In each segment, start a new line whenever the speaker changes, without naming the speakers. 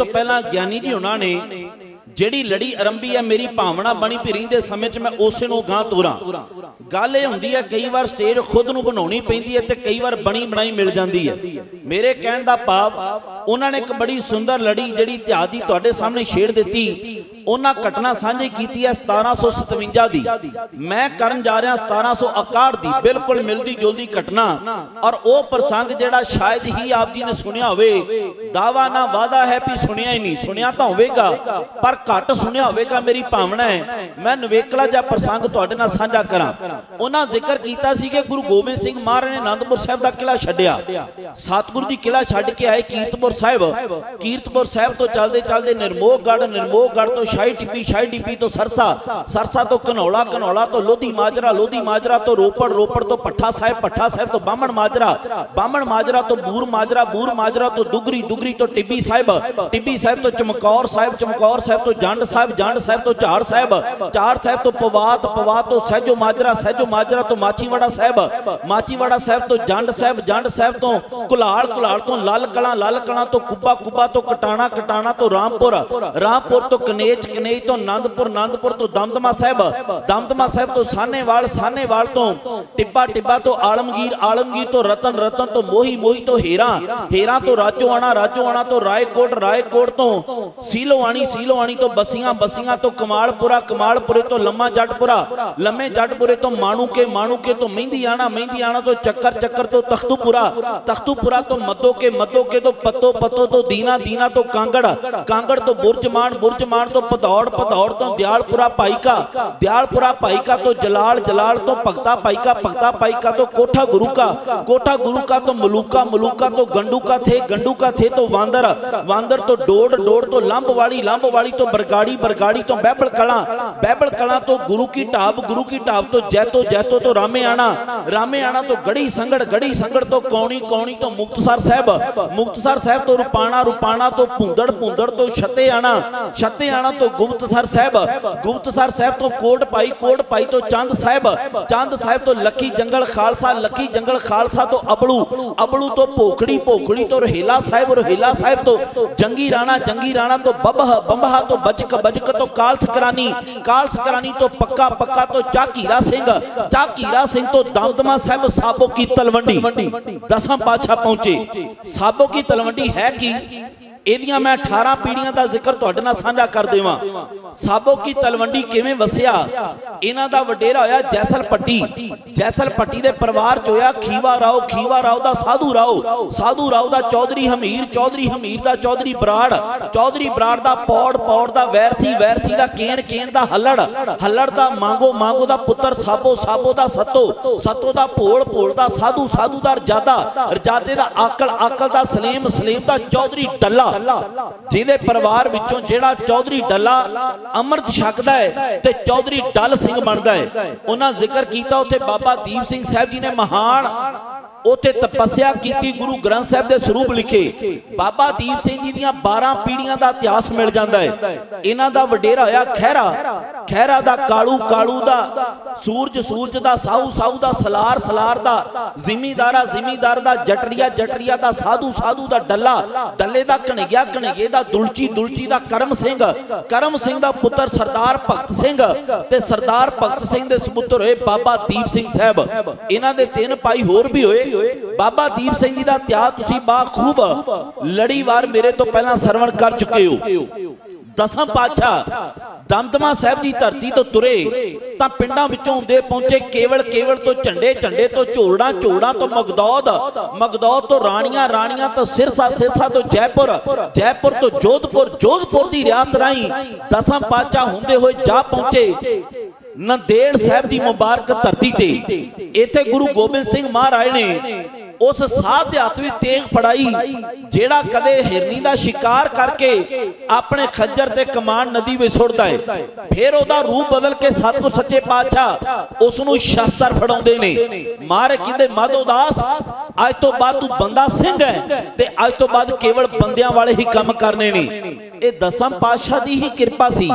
ਤੋਂ ਪਹਿਲਾਂ ਗਿਆਨੀ ਜੀ ਉਹਨਾਂ ਨੇ, ਜਿਹੜੀ ਲੜੀ ਆਰੰਭੀ ਹੈ, ਮੇਰੀ ਭਾਵਨਾ ਬਣੀ ਭਿਰੀ ਦੇ ਸਮੇਂ 'ਚ ਮੈਂ ਉਸੇ ਨੂੰ ਗਾਂ ਤੋਰਾਂ। ਗੱਲ ਇਹ ਹੁੰਦੀ ਹੈ, ਕਈ ਵਾਰ ਸਟੇਜ ਖੁਦ ਨੂੰ ਬਣਾਉਣੀ ਪੈਂਦੀ ਹੈ ਤੇ ਕਈ ਵਾਰ ਬਣੀ ਬਣਾਈ ਮਿਲ ਜਾਂਦੀ ਹੈ। ਮੇਰੇ ਕਹਿਣ ਦਾ ਭਾਵ, ਉਹਨਾਂ ਨੇ ਇੱਕ ਬੜੀ ਸੁੰਦਰ ਲੜੀ ਜਿਹੜੀ ਇਤਿਹਾਸ ਦੀ ਤੁਹਾਡੇ ਸਾਹਮਣੇ ਛੇੜ ਦਿੱਤੀ। ਉਹਨਾਂ ਘਟਨਾ ਸਾਂਝੀ ਕੀਤੀ ਹੈ 1757 ਦੀ। ਮੈਂ ਕਰਨ ਜਾ ਰਿਹਾ 1761 ਦੀ। ਬਿਲਕੁਲ ਮਿਲਦੀ ਜੁਲਦੀ ਘਟਨਾ। ਔਰ ਉਹ ਪ੍ਰਸੰਗ ਜਿਹੜਾ ਸ਼ਾਇਦ ਹੀ ਆਪ ਜੀ ਨੇ ਸੁਣਿਆ ਹੋਵੇ, ਦਾਵਾ ਨਾ ਵਾਦਾ ਹੈ ਵੀ ਸੁਣਿਆ ਹੀ ਨਹੀਂ। ਸੁਣਿਆ ਤਾਂ ਹੋਵੇਗਾ, ਪਰ ਘੱਟ ਸੁਣਿਆ ਹੋਵੇਗਾ ਮੇਰੀ ਭਾਵਨਾ ਹੈ। ਮੈਂ ਨਵੇਕਲਾ ਜਿਹਾ ਪ੍ਰਸੰਗ ਤੁਹਾਡੇ ਨਾਲ ਸਾਂਝਾ ਕਰਾਂ। ਉਹਨਾਂ ਜ਼ਿਕਰ ਕੀਤਾ ਸੀ ਕਿ ਗੁਰੂ ਗੋਬਿੰਦ ਸਿੰਘ ਮਹਾਰਾਜ ਨੇ ਆਨੰਦਪੁਰ ਸਾਹਿਬ ਦਾ ਕਿਲਾ ਛੱਡਿਆ। ਸਤਿਗੁਰੂ ਦੀ ਕਿਲਾ ਛੱਡ ਕੇ ਆਏ ਕੀਰਤਪੁਰ ਸਾਹਿਬ। ਕੀਰਤਪੁਰ ਸਾਹਿਬ ਤੋਂ ਚੱਲਦੇ ਚੱਲਦੇ ਨਿਰਮੋਹਗੜ੍ਹ ਨਿਰਮੋਹਗੜ੍ਹ ਤੋਂ ਸ਼ਾਹੀ ਟਿੱਬੀ ਸ਼ਾਹੀ ਟਿੱਬੀ ਤੋਂ ਸਰਸਾ ਸਰਸਾ ਤੋਂ ਕਨੌਲਾ ਕਨੌਲਾ ਤੋਂ ਲੋਧੀ ਮਾਜਰਾ ਲੋਧੀ ਮਾਜਰਾ ਤੋਂ ਰੋਪੜ ਰੋਪੜ ਤੋਂ ਪੱਠਾ ਸਾਹਿਬ ਪੱਠਾ ਸਾਹਿਬ ਤੋਂ ਬਾਹਮਣ ਮਾਜਰਾ ਬਾਹਮਣ ਮਾਜਰਾ ਤੋਂ ਬੂਰ ਮਾਜਰਾ ਬੂਰ ਮਾਜਰਾ ਤੋਂ ਦੁਗਰੀ ਦੁਗਰੀ ਤੋਂ ਟਿੱਬੀ ਸਾਹਿਬ ਟਿੱਬੀ ਸਾਹਿਬ ਤੋਂ ਚਮਕੌਰ ਸਾਹਿਬ ਚਮਕੌਰ ਸਾਹਿਬ ਤੋਂ ਜੰਡ ਸਾਹਿਬ ਜੰਡ ਸਾਹਿਬ ਤੋਂ ਝਾੜ ਸਾਹਿਬ ਝਾੜ ਸਾਹਿਬ ਤੋਂ ਪਵਾਤ ਪਵਾਤ ਤੋਂ ਸਹਿਜੋ ਮਾਜਰਾ ਸਹਿਜੋ ਮਾਜਰਾ ਤੋਂ ਮਾਚੀਵਾੜਾ ਸਾਹਿਬ ਮਾਚੀਵਾੜਾ ਸਾਹਿਬ ਤੋਂ ਜੰਡ ਸਾਹਿਬ ਜੰਡ ਸਾਹਿਬ ਤੋਂ ਕੁਲਾਲ ਕੁਲਾਲ ਤੋਂ ਲਾਲ ਕਲਾਂ ਲਾਲ ਕਲਾਂ ਤੋਂ ਕੁੱਬਾ ਕੁੱਬਾ ਤੋਂ ਕਟਾਣਾ ਕਟਾਣਾ ਤੋਂ ਰਾਮਪੁਰ ਰਾਮਪੁਰ ਤੋਂ ਕਨੇਜ ਕਨੇਜ ਤੋਂ ਆਨੰਦਪੁਰ ਆਨੰਦਪੁਰ ਤੋਂ ਦਮਦਮਾ ਸਾਹਿਬ ਦਮਦਮਾ ਸਾਹਿਬ ਤੋਂ ਸਾਹਨੇਵਾਲ ਸਾਹਨੇਵਾਲ ਤੋਂ ਟਿੱਬਾ ਟਿੱਬਾ ਤੋਂ ਆਲਮਗੀਰ ਆਲਮਗੀਰ ਤੋਂ ਰਤਨ ਰਤਨ ਤੋਂ ਮੋਹੀ ਮੋਹੀ ਤੋਂ ਹੀਰਾ ਹੀਰਾ ਤੋਂ ਰਾਜੋਆਣਾ ਰਾਜੋਆਣਾ ਤੋਂ ਰਾਏਕੋਟ ਰਾਏਕੋਟ ਤੋਂ ਸੀਲੋਆਣੀ ਸੀਲੋਆਣੀ ਤੋਂ ਬਸੀਆਂ ਬਸੀਆਂ ਤੋਂ ਕਮਾਲਪੁਰਾ, ਕਮਾਲਪੁਰੇ ਤੋਂ ਲੰਮਾ ਜੱਟਪੁਰਾ, ਲੰਮੇ ਜੱਟਪੁਰੇ ਤੋਂ ਮਾਣੂਕੇ ਮਾਣੂਕੇ ਤੋਂ ਮਹਿੰਦੀ ਆਣਾ ਮਹਿੰਦੀ ਆਣਾ ਤੋਂ ਚੱਕਰ ਚੱਕਰ ਤੋਂ ਤਖਤੂਪੁਰਾ ਤਖਤੂਪੁਰਾ ਤੋਂ ਮੱਦੋਕੇ ਮੱਦੋਕੇ ਤੋਂ ਪੱਤੋ ਪੱਤੋ ਤੋਂ ਦੀਨਾ ਦੀਨਾ ਤੋਂ ਕਾਂਗੜ ਕਾਂਗੜ ਤੋਂ ਬੁਰਜਮਾਨ ਬੁਰਜਮਾਨ ਤੋਂ ਪਧੌੜ ਪਧੌੜ ਤੋਂ ਦਿਆਲਪੁਰਾ ਭਾਈਕਾ ਦਿਆਲਪੁਰਾ ਭਾਈਕਾ ਤੋਂ ਜਲਾਲ ਜਲਾਲ ਤੋਂ ਭਗਤਾ ਭਾਈਕਾ ਭਗਤਾ ਭਾਈਕਾ ਤੋਂ ਕੋਠਾ ਗੁਰੂ ਕਾ ਕੋਠਾ ਗੁਰੂ ਕਾ ਤੋਂ ਮਲੂਕਾ ਮਲੂਕਾ ਤੋਂ ਗੰਡੂਕਾ ਥੇ ਗੰਡੂਕਾ ਥੇ ਤੋਂ ਵਾਂਦਰ ਵਾਂਦਰ ਤੋਂ ਡੋੜ ਡੋੜ ਤੋਂ ਲੰਬ ਵਾਲੀ ਲੰਬ ਵਾਲੀ ਤੋਂ ਬਰਗਾੜੀ ਬਰਗਾੜੀ ਤੋਂ ਬਹਿਬਲ ਕਲਾਂ ਬਹਿਬਲ ਕਲਾਂ ਤੋਂ ਗੁਰੂ ਕੀ ਢਾਬ, ਗੁਰੂ ਕੀ ਢਾਬ ਤੋਂ ਜੈਤੋ ਜੈਤੋ ਤੋਂ ਰਾਮੇ ਆਣਾ ਰਾਮੇ ਆਣਾ ਤੋਂ ਗੜੀ ਸੰਗੜ ਗੜੀ ਸੰਗੜ ਤੋਂ ਕੌਣੀ ਕੌਣੀ ਤੋਂ ਮੁਕਤਸਰ ਸਾਹਿਬ ਮੁਕਤਸਰ ਸਾਹਿਬ ਤੋਂ ਰੁਪਾਣਾ ਰੁਪਾਣਾ ਤੋਂ ਭੁੰਦੜ ਭੁੰਦੜ ਤੋਂ ਛਤੇ ਆਣਾ ਛਤੇ ਆਣਾ ਤੋਂ ਗੁਪਤਸਰ ਸਾਹਿਬ ਗੁਪਤਸਰ ਸਾਹਿਬ ਤੋਂ ਕੋਟ ਪਾਈ ਕੋਟ ਪਾਈ ਤੋਂ ਚੰਦ ਸਾਹਿਬ ਚੰਦ ਸਾਹਿਬ ਤੋਂ ਲੱਖੀ ਜੰਗਲ ਖਾਲਸਾ ਲੱਖੀ ਜੰਗਲ ਖਾਲਸਾ ਤੋਂ ਅਬਲੂ ਅਬਲੂ ਤੋਂ ਭੋਖੜੀ ਭੋਖੜੀ ਤੋਂ ਰਹਿਲਾ ਸਾਹਿਬ ਰਹਿਲਾ ਸਾਹਿਬ ਤੋਂ ਜੰਗੀ ਰਾਣਾ ਜੰਗੀ ਰਾਣਾ ਤੋਂ ਬੱਬਹ, ਬੰਬਹਾ ਤੋਂ ਬਜਕ ਬਜਕ ਤੋਂ ਕਾਲਸ ਕਰਾਨੀ ਕਾਲਸ ਕਰਾਨੀ ਤੋਂ ਪੱਕਾ ਪੱਕਾ ਤੋਂ ਚਾਕੀਰਾ ਸਿੰਘ ਚਾਕੀਰਾ ਸਿੰਘ ਤੋਂ ਦਮਦਮਾ ਸਾਹਿਬ, ਸਾਬੋ ਕੀ ਤਲਵੰਡੀ? ਦਸਾਂ ਪਾਤਸ਼ਾਹ ਪਹੁੰਚੇ। ਸਾਬੋ ਕੀ ਤਲਵੰਡੀ ਹੈ ਕੀ? ਇਹਦੀਆਂ ਮੈਂ 18 ਪੀੜੀਆਂ ਦਾ ਜ਼ਿਕਰ ਤੁਹਾਡੇ ਨਾਲ ਸਾਂਝਾ ਕਰ ਦੇਵਾਂ। ਸਾਬੋ ਕੀ ਤਲਵੰਡੀ ਕਿਵੇਂ ਵਸਿਆ? ਇਹਨਾਂ ਦਾ ਵਡੇਰਾ ਹੋਇਆ ਜੈਸਲ ਪੱਟੀ ਜੈਸਲ ਪੱਟੀ ਦੇ ਪਰਿਵਾਰ ਚ ਹੋਇਆ ਖੀਵਾ ਰਾਓ ਖੀਵਾ ਰਾਓ ਦਾ ਸਾਧੂ ਰਾਓ। ਸਾਧੂ ਰਾਓ ਦਾ ਚੌਧਰੀ ਹਮੀਰ ਚੌਧਰੀ ਹਮੀਰ ਦਾ ਚੌਧਰੀ ਬਰਾੜ। ਚੌਧਰੀ ਬਰਾੜ ਦਾ ਪੌੜ ਪੌੜ ਦਾ ਵੈਰਸੀ ਵੈਰਸੀ ਦਾ ਕੇਣ ਕੇਣ ਦਾ ਹੱਲੜ। ਹੱਲੜ ਦਾ ਮਾਂਗੋ ਮਾਂਗੋ ਦਾ ਪੁੱਤਰ ਸਾਬੋ ਸਾਬੋ ਦਾ ਸੱਤੋ। ਸੱਤੋ ਦਾ ਭੋਲ ਭੋਲ ਦਾ ਸਾਧੂ ਸਾਧੂ ਦਾ ਰਜਾਦਾ। ਰਜਾਦੇ ਦਾ ਆਕਲ ਆਕਲ ਦਾ ਸਲੀਮ ਸਲੀਮ ਦਾ ਚੌਧਰੀ ਡੱਲਾ। ਜਿਹਦੇ ਪਰਿਵਾਰ ਵਿੱਚੋਂ ਜਿਹੜਾ ਚੌਧਰੀ ਡੱਲਾ ਅੰਮ੍ਰਿਤ ਛਕਦਾ ਹੈ ਤੇ ਚੌਧਰੀ ਡੱਲ ਸਿੰਘ ਬਣਦਾ ਹੈ। ਉਹਨਾਂ ਜ਼ਿਕਰ ਕੀਤਾ ਉੱਥੇ ਬਾਬਾ ਦੀਪ ਸਿੰਘ ਸਾਹਿਬ ਜੀ ਨੇ ਮਹਾਨ ਉਥੇ ਤਪੱਸਿਆ ਕੀਤੀ, ਗੁਰੂ ਗ੍ਰੰਥ ਸਾਹਿਬ ਦੇ ਸਰੂਪ ਲਿਖੇ। ਬਾਬਾ ਦੀਪ ਸਿੰਘ ਜੀ ਦੀਆਂ 12 ਪੀੜੀਆਂ ਦਾ ਇਤਿਹਾਸ ਮਿਲ ਜਾਂਦਾ ਹੈ। ਇਹਨਾਂ ਦਾ ਵਡੇਰਾ ਹੋਇਆ ਖਹਿਰਾ। ਖਹਿਰਾ ਦਾ ਕਾਲੂ ਕਾਲੂ ਦਾ ਸੂਰਜ ਸੂਰਜ ਦਾ ਸਾਹੂ ਸਾਹੂ ਦਾ ਸਲਾਰ ਸਲਾਰ ਦਾ ਜ਼ਿਮੀਦਾਰਾ, ਜ਼ਿਮੀਦਾਰ ਦਾ ਜਟੜੀਆ ਜਟੜੀਆ ਦਾ ਸਾਧੂ ਸਾਧੂ ਦਾ ਡੱਲਾ, ਡੱਲੇ ਦਾ ਕਣਗਿਆ ਕਣਗੇ ਦਾ ਦੁਲਚੀ ਦੁਲਚੀ ਦਾ ਕਰਮ ਸਿੰਘ ਕਰਮ ਸਿੰਘ ਦਾ ਪੁੱਤਰ ਸਰਦਾਰ ਭਗਤ ਸਿੰਘ ਤੇ ਸਰਦਾਰ ਭਗਤ ਸਿੰਘ ਦੇ ਸੁਪੁੱਤਰ ਹੋਏ ਬਾਬਾ ਦੀਪ ਸਿੰਘ ਸਾਹਿਬ। ਇਹਨਾਂ ਦੇ ਤਿੰਨ ਭਾਈ ਹੋਰ ਵੀ ਹੋਏ। ਬਾਬਾ ਦੀਪ ਸਿੰਘ ਜੀ ਦਾ ਇਤਿਹਾਸ ਤੁਸੀਂ ਬਾ ਲੜੀਵਾਰ ਮੇਰੇ ਤੋਂ ਪਹਿਲਾਂ ਸਰਵਣ ਕਰ ਚੁੱਕੇ ਹੋ। ਦਸਮ ਪਾਤਸ਼ਾਹ ਦਮਦਮਾ ਸਾਹਿਬ ਦੀ ਧਰਤੀ ਤੋਂ ਤੁਰੇ ਤਾਂ ਪਿੰਡਾਂ ਵਿੱਚੋਂ ਹੁੰਦੇ ਪਹੁੰਚੇ ਕੇਵਲ ਕੇਵਲ ਤੋਂ ਝੰਡੇ ਝੰਡੇ ਤੋਂ ਝੋਲੜਾਂ ਝੋਲੜਾਂ ਤੋਂ ਮਗਦੌਦ ਮਗਦੌਦ ਤੋਂ ਰਾਣੀਆਂ ਰਾਣੀਆਂ ਤੋਂ ਸਿਰਸਾ ਸਿਰਸਾ ਤੋਂ ਜੈਪੁਰ ਜੈਪੁਰ ਤੋਂ ਜੋਧਪੁਰ ਜੋਧਪੁਰ ਦੀ ਰਿਆਤ ਰਾਹੀਂ ਦਸਮ ਪਾਤਸ਼ਾਹ ਹੁੰਦੇ ਹੋਏ ਜਾ ਪਹੁੰਚੇ। ਨੰਦੇੜ ਸਾਹਿਬ ਦੀ ਮੁਬਾਰਕ ਧਰਤੀ ਤੇ। ਇੱਥੇ ਗੁਰੂ ਗੋਬਿੰਦ ਸਿੰਘ ਮਹਾਰਾਜ ਨੇ ਉਸ ਸਾਧ ਦੇ ਹੱਥ ਵਿੱਚ ਤੇਗ ਫੜਾਈ ਜਿਹੜਾ ਕਦੇ ਹਿਰਨੀ ਦਾ ਸ਼ਿਕਾਰ ਕਰਕੇ ਆਪਣੇ ਖੱਜਰ ਤੇ ਕਮਾਨ ਨਦੀ ਵਿੱਚ ਸੁੱਟਦਾ ਹੈ। ਫਿਰ ਉਹਦਾ ਰੂਪ ਬਦਲ ਕੇ ਸਤਿਗੁਰ ਸੱਚੇ ਪਾਤਸ਼ਾਹ ਉਸ ਨੂੰ ਸ਼ਸਤਰ ਫੜਾਉਂਦੇ ਨੇ। ਮਾਰ ਕਹਿੰਦੇ? ਮਾਧੋ ਦਾਸ। ਅੱਜ ਤੋਂ ਬਾਅਦ ਤੂੰ ਬੰਦਾ ਸਿੰਘ ਹੈ। ਤੇ ਅੱਜ ਤੋਂ ਬਾਅਦ ਕੇਵਲ ਬੰਦਿਆਂ ਵਾਲੇ ਹੀ ਕੰਮ ਕਰਨੇ ਨੇ। ਇਹ ਦਸਮ ਪਾਤਸ਼ਾਹ ਦੀ ਹੀ ਕਿਰਪਾ ਸੀ।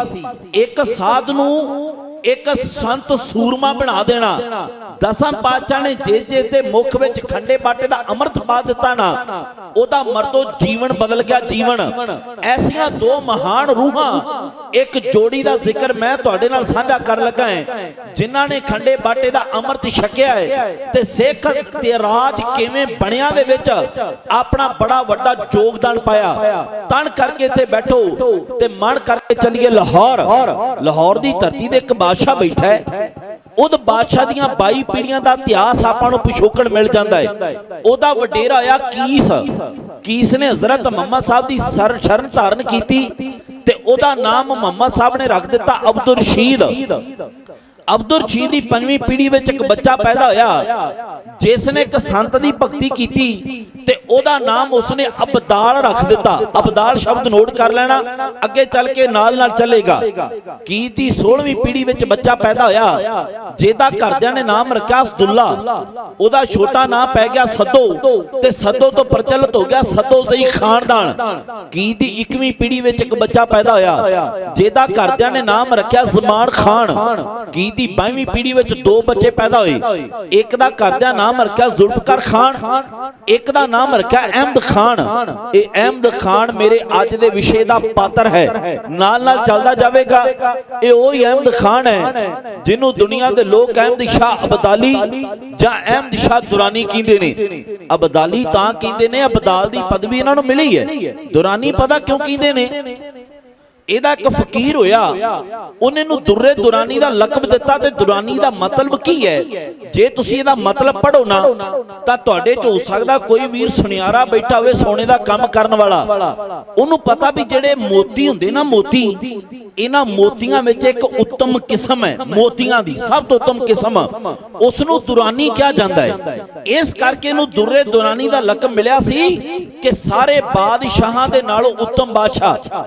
ਇੱਕ ਸਾਧ ਨੂੰ ਇੱਕ ਸੰਤ ਸੂਰਮਾ ਬਣਾ ਦੇਣਾ। ਦਸਾਂ ਪਾਤਸ਼ਾਹ ਨੇ ਜੇ ਜੇ ਤੇ ਮੁਖ ਵਿੱਚ ਖੰਡੇ ਬਾਟੇ ਦਾ ਅੰਮ੍ਰਿਤ ਪਾ ਦਿੱਤਾ ਨਾ, ਉਹਦਾ ਮਰਦੋ ਜੀਵਨ ਬਦਲ ਗਿਆ ਜੀਵਨ। ਐਸੀਆਂ ਦੋ ਮਹਾਨ ਰੂਹਾਂ, ਇੱਕ ਜੋੜੀ ਦਾ ਜ਼ਿਕਰ ਮੈਂ ਤੁਹਾਡੇ ਨਾਲ ਸਾਂਝਾ ਕਰਨ ਲੱਗਾ ਹਾਂ, ਜਿਨ੍ਹਾਂ ਨੇ ਖੰਡੇ ਬਾਟੇ ਦਾ ਅੰਮ੍ਰਿਤ ਛਕਿਆ ਹੈ ਤੇ ਸਿੱਖ ਤੇ ਰਾਜ ਕਿਵੇਂ ਬਣਿਆ ਦੇ ਵਿੱਚ ਆਪਣਾ ਬੜਾ ਵੱਡਾ ਯੋਗਦਾਨ ਪਾਇਆ। ਤਨ ਕਰਕੇ ਇੱਥੇ ਬੈਠੋ ਤੇ ਮਨ ਕਰਕੇ ਚੱਲੀਏ ਲਾਹੌਰ। ਲਾਹੌਰ ਦੀ ਧਰਤੀ ਦੇ ਇੱਕ ਬਾਦਸ਼ਾਹ ਬੈਠਾ ਹੈ। ਉਹਦ ਬਾਦਸ਼ਾਹ ਦੀਆਂ 22 ਪੀੜੀਆਂ ਦਾ ਇਤਿਹਾਸ ਆਪਾਂ ਨੂੰ ਪਿਛੋਕੜ ਮਿਲ ਜਾਂਦਾ ਹੈ। ਉਹਦਾ ਵਡੇਰਾ ਆ ਕੀਸ। ਕੀਸ ਨੇ ਹਜ਼ਰਤ ਮੁਹੰਮਦ ਸਾਹਿਬ ਦੀ ਸਰ ਸ਼ਰਨ ਧਾਰਨ ਕੀਤੀ ਤੇ ਉਹਦਾ ਨਾਮ ਮੁਹੰਮਦ ਸਾਹਿਬ ਨੇ ਰੱਖ ਦਿੱਤਾ ਅਬਦੁਲ ਰਸ਼ੀਦ ਅਬਦੁਲ ਰਸ਼ੀਦ ਦੀ ਪੰਜਵੀਂ ਪੀੜ੍ਹੀ ਵਿੱਚ ਇੱਕ ਬੱਚਾ ਪੈਦਾ ਹੋਇਆ ਜਿਸ ਨੇ ਇੱਕ ਸੰਤ ਦੀ ਭਗਤੀ ਕੀਤੀ ਤੇ ਉਹਦਾ ਨਾਮ ਉਸਨੇ ਅਬਦਾਲ ਰੱਖ ਦਿੱਤਾ। ਅਬਦਾਲ ਸ਼ਬਦ ਨੋਟ ਕਰ ਲੈਣਾ। ਅੱਗੇ ਚੱਲ ਕੇ ਨਾਲ ਨਾਲ ਚੱਲੇਗਾ। ਕੀ ਦੀ 16ਵੀਂ ਪੀੜ੍ਹੀ ਵਿੱਚ ਬੱਚਾ ਪੈਦਾ ਹੋਇਆ ਜਿਹਦਾ ਘਰਦਿਆਂ ਨੇ ਨਾਮ ਰੱਖਿਆ ਅਸਦੁੱਲਾ ਉਹਦਾ ਛੋਟਾ ਨਾਮ ਪੈ ਗਿਆ ਸੱਦੋ ਤੇ ਸੱਦੋ ਤੋਂ ਪ੍ਰਚਲਿਤ ਹੋ ਗਿਆ ਸੱਦੋ ਸਹੀ ਖਾਨਦਾਨ। ਕੀ ਦੀ 21ਵੀਂ ਪੀੜ੍ਹੀ ਵਿੱਚ ਇੱਕ ਬੱਚਾ ਪੈਦਾ ਹੋਇਆ ਜਿਹਦਾ ਘਰਦਿਆਂ ਨੇ ਨਾਮ ਰੱਖਿਆ ਜ਼ਮਾਨ ਖਾਨ ਕੀ ਦੀ 22ਵੀਂ ਪੀੜ੍ਹੀ ਵਿੱਚ ਦੋ ਬੱਚੇ ਪੈਦਾ ਹੋਏ। ਇੱਕ ਦਾ ਘਰਦਿਆਂ ਨਾਮ ਰੱਖਿਆ ਜ਼ੁਲਫਕਾਰ ਖਾਨ, ਇੱਕ ਦਾ ਨਾਮ ਰੱਖਿਆ ਅਹਿਮਦ ਖਾਨ। ਇਹ ਅਹਿਮਦ ਖਾਨ ਮੇਰੇ ਅੱਜ ਦੇ ਵਿਸ਼ੇ ਦਾ ਪਾਤਰ ਹੈ। ਨਾਲ ਨਾਲ ਚੱਲਦਾ ਜਾਵੇਗਾ। ਇਹ ਉਹ ਹੀ ਅਹਿਮਦ ਖਾਨ ਹੈ ਜਿਹਨੂੰ ਦੁਨੀਆ ਦੇ ਲੋਕ ਅਹਿਮਦ ਸ਼ਾਹ ਅਬਦਾਲੀ ਜਾਂ ਅਹਿਮਦ ਸ਼ਾਹ ਦੁਰਾਨੀ ਕਹਿੰਦੇ ਨੇ। ਅਬਦਾਲੀ ਤਾਂ ਕਹਿੰਦੇ ਨੇ, ਅਬਦਾਲ ਦੀ ਪਦਵੀ ਇਹਨਾਂ ਨੂੰ ਮਿਲੀ ਹੈ। ਦੁਰਾਨੀ ਪਤਾ ਕਿਉਂ ਕਹਿੰਦੇ ਨੇ? ਇਹਦਾ ਇੱਕ ਫਕੀਰ ਹੋਇਆ ਉਹਨੇ ਨੂੰ ਦੁਰਰੇ ਦੁਰਾਨੀ ਦਾ ਲਕਬ ਦਿੱਤਾ ਤੇ ਦੁਰਾਨੀ ਦਾ ਮਤਲਬ ਕੀ ਹੈ? ਜੇ ਤੁਸੀਂ ਇਹਦਾ ਮਤਲਬ ਪੜੋ ਨਾ ਤਾਂ ਤੁਹਾਡੇ ਚ ਹੋ ਸਕਦਾ ਕੋਈ ਵੀਰ ਸੁਨਿਆਰਾ ਬੈਠਾ ਹੋਵੇ ਸੋਨੇ ਦਾ ਕੰਮ ਕਰਨ ਵਾਲਾ। ਉਹਨੂੰ ਪਤਾ ਵੀ ਜਿਹੜੇ ਮੋਤੀ ਹੁੰਦੇ ਨਾ ਮੋਤੀ ਇਹਨਾਂ ਮੋਤੀਆਂ ਵਿੱਚ ਇੱਕ ਉੱਤਮ ਕਿਸਮ ਹੈ ਮੋਤੀਆਂ ਦੀ ਸਭ ਤੋਂ ਉੱਤਮ ਕਿਸਮ ਉਸ ਨੂੰ ਦੁਰਾਨੀ ਕਿਹਾ ਜਾਂਦਾ ਹੈ। ਇਸ ਕਰਕੇ ਇਹਨੂੰ ਦੁਰਰੇ ਦੁਰਾਨੀ ਦਾ ਲਕਬ ਮਿਲਿਆ ਸੀ ਕਿ ਸਾਰੇ ਬਾਦਸ਼ਾਹਾਂ ਦੇ ਨਾਲੋਂ ਉੱਤਮ ਬਾਦਸ਼ਾਹ।